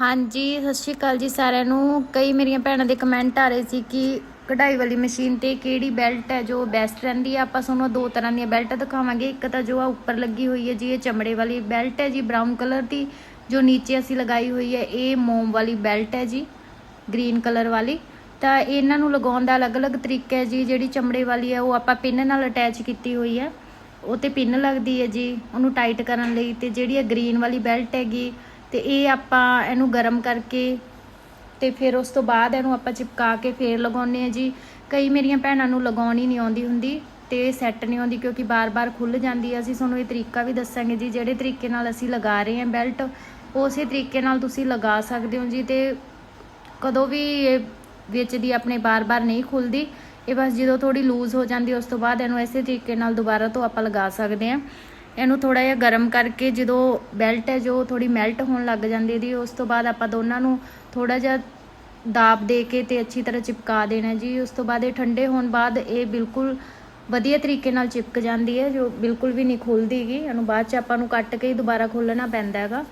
ਹਾਂਜੀ, ਸਤਿ ਸ਼੍ਰੀ ਅਕਾਲ ਜੀ ਸਾਰਿਆਂ ਨੂੰ। ਕਈ ਮੇਰੀਆਂ ਭੈਣਾਂ ਦੇ ਕਮੈਂਟ ਆ ਰਹੇ ਸੀ ਕਿ ਕਢਾਈ ਵਾਲੀ ਮਸ਼ੀਨ ਤੇ ਕਿਹੜੀ ਬੈਲਟ ਹੈ ਜੋ ਬੈਸਟ ਰਹਿੰਦੀ ਹੈ ਆਪਾਂ ਤੁਹਾਨੂੰ ਦੋ ਤਰ੍ਹਾਂ ਦੀਆਂ ਬੈਲਟ ਦਿਖਾਵਾਂਗੇ। ਇੱਕ ਤਾਂ ਜੋ ਆ ਉੱਪਰ ਲੱਗੀ ਹੋਈ ਹੈ ਜੀ, ਇਹ ਚਮੜੇ ਵਾਲੀ ਬੈਲਟ ਹੈ ਜੀ ਬਰਾਊਨ ਕਲਰ ਦੀ, ਜੋ ਨੀਚੇ ਅਸੀਂ ਲਗਾਈ ਹੋਈ ਹੈ, ਇਹ ਮੋਮ ਵਾਲੀ ਬੈਲਟ ਹੈ ਜੀ ਗ੍ਰੀਨ ਕਲਰ ਵਾਲੀ। ਤਾਂ ਇਹਨਾਂ ਨੂੰ ਲਗਾਉਣ ਦਾ ਅਲੱਗ-ਅਲੱਗ ਤਰੀਕਾ ਹੈ ਜੀ, ਜਿਹੜੀ ਚਮੜੇ ਵਾਲੀ ਹੈ, ਉਹ ਆਪਾਂ ਪਿੰਨ ਨਾਲ ਅਟੈਚ ਕੀਤੀ ਹੋਈ ਹੈ। ਉਹ ਤੇ ਪਿੰਨ ਲੱਗਦੀ ਹੈ ਜੀ, ਉਹਨੂੰ ਟਾਈਟ ਕਰਨ ਲਈ ਤੇ ਜਿਹੜੀ ਇਹ ਗ੍ਰੀਨ ਵਾਲੀ ਬੈਲਟ ਹੈਗੀ ਤੇ ਇਹ ਆਪਾਂ ਇਹਨੂੰ ਗਰਮ ਕਰਕੇ ਤੇ ਫਿਰ ਉਸ ਤੋਂ ਬਾਅਦ ਇਹਨੂੰ ਆਪਾਂ ਚਿਪਕਾ ਕੇ ਫੇਰ ਲਗਾਉਨੇ ਆ ਜੀ। ਕਈ ਮੇਰੀਆਂ ਭੈਣਾਂ ਨੂੰ ਲਗਾਉਣੀ ਨਹੀਂ ਆਉਂਦੀ ਹੁੰਦੀ ਤੇ ਸੈੱਟ ਨਹੀਂ ਆਉਂਦੀ ਕਿਉਂਕਿ ਬਾਰ-ਬਾਰ ਖੁੱਲ ਜਾਂਦੀ ਹੈ ਅਸੀਂ ਤੁਹਾਨੂੰ ਇਹ ਤਰੀਕਾ ਵੀ ਦੱਸਾਂਗੇ ਜੀ, ਜਿਹੜੇ ਤਰੀਕੇ ਨਾਲ ਅਸੀਂ ਲਗਾ ਰਹੇ ਹਾਂ ਬੈਲਟ ਉਸੇ ਤਰੀਕੇ ਨਾਲ ਤੁਸੀਂ ਲਗਾ ਸਕਦੇ ਹੋ ਜੀ ਤੇ ਕਦੋਂ ਵੀ ਇਹ ਵਿੱਚ ਦੀ ਆਪਣੇ ਬਾਰ-ਬਾਰ ਨਹੀਂ ਖੁੱਲਦੀ, ਇਹ ਬਸ ਜਦੋਂ ਥੋੜੀ ਲੂਜ਼ ਹੋ ਜਾਂਦੀ, ਉਸ ਤੋਂ ਬਾਅਦ ਇਹਨੂੰ ਇਸੇ ਤਰੀਕੇ ਨਾਲ ਦੁਬਾਰਾ ਤੋਂ ਆਪਾਂ ਲਗਾ ਸਕਦੇ ਹਾਂ। ਇਹਨੂੰ ਥੋੜਾ ਜਿਹਾ ਗਰਮ ਕਰਕੇ ਜਦੋਂ ਬੈਲਟ ਹੈ, ਜੋ ਥੋੜੀ ਮੈਲਟ ਹੋਣ ਲੱਗ ਜਾਂਦੀ ਹੈ ਦੀ ਉਸ ਤੋਂ ਬਾਅਦ ਆਪਾਂ ਦੋਨਾਂ ਨੂੰ ਥੋੜਾ ਜਿਹਾ ਦਾਬ ਦੇ ਕੇ ਤੇ ਅੱਛੀ ਤਰ੍ਹਾਂ ਚਿਪਕਾ ਦੇਣਾ ਜੀ। ਉਸ ਤੋਂ ਬਾਅਦ ਇਹ ਠੰਡੇ ਹੋਣ ਬਾਅਦ ਇਹ ਬਿਲਕੁਲ ਵਧੀਆ ਤਰੀਕੇ ਨਾਲ ਚਿਪਕ ਜਾਂਦੀ ਹੈ, ਜੋ ਬਿਲਕੁਲ ਵੀ ਨਹੀਂ ਖੁੱਲਦੀਗੀ ਇਹਨੂੰ ਬਾਅਦ ਚ ਆਪਾਂ ਨੂੰ ਕੱਟ ਕੇ ਹੀ ਦੁਬਾਰਾ ਖੋਲਣਾ ਪੈਂਦਾ ਹੈਗਾ।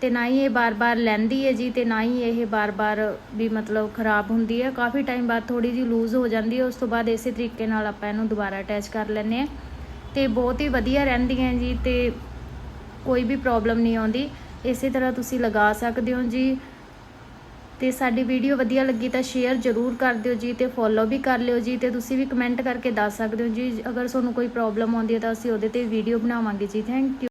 ਤੇ ਨਾ ਹੀ ਇਹ ਬਾਰ-ਬਾਰ ਲੈਂਦੀ ਹੈ ਜੀ ਤੇ ਨਾ ਹੀ ਇਹ ਬਾਰ-ਬਾਰ ਵੀ ਮਤਲਬ ਖਰਾਬ ਹੁੰਦੀ ਹੈ। ਕਾਫੀ ਟਾਈਮ ਬਾਅਦ ਥੋੜੀ ਜੀ ਲੂਜ਼ ਹੋ ਜਾਂਦੀ ਹੈ, ਉਸ ਤੋਂ ਬਾਅਦ ਇਸੇ ਤਰੀਕੇ ਨਾਲ ਆਪਾਂ ਇਹਨੂੰ ਦੁਬਾਰਾ ਅਟੈਚ ਕਰ ਲੈਂਦੇ ਆ ਤੇ ਬਹੁਤ ਹੀ ਵਧੀਆ ਰਹਿੰਦੀਆਂ ਜੀ ਤੇ ਕੋਈ ਵੀ ਪ੍ਰੋਬਲਮ ਨਹੀਂ ਆਉਂਦੀ। ਇਸੇ ਤਰ੍ਹਾਂ ਤੁਸੀਂ ਲਗਾ ਸਕਦੇ ਹੋ ਜੀ। ਤੇ ਸਾਡੀ ਵੀਡੀਓ ਵਧੀਆ ਲੱਗੀ ਤਾਂ ਸ਼ੇਅਰ ਜ਼ਰੂਰ ਕਰ ਦਿਓ ਜੀ ਤੇ ਫੋਲੋ ਵੀ ਕਰ ਲਿਓ ਜੀ ਤੇ ਤੁਸੀਂ ਵੀ ਕਮੈਂਟ ਕਰਕੇ ਦੱਸ ਸਕਦੇ ਹੋ ਜੀ। ਅਗਰ ਤੁਹਾਨੂੰ ਕੋਈ ਪ੍ਰੋਬਲਮ ਆਉਂਦੀ ਹੈ ਤਾਂ ਅਸੀਂ ਉਹਦੇ ਤੇ ਵੀਡੀਓ ਬਣਾਵਾਂਗੇ ਜੀ। Thank you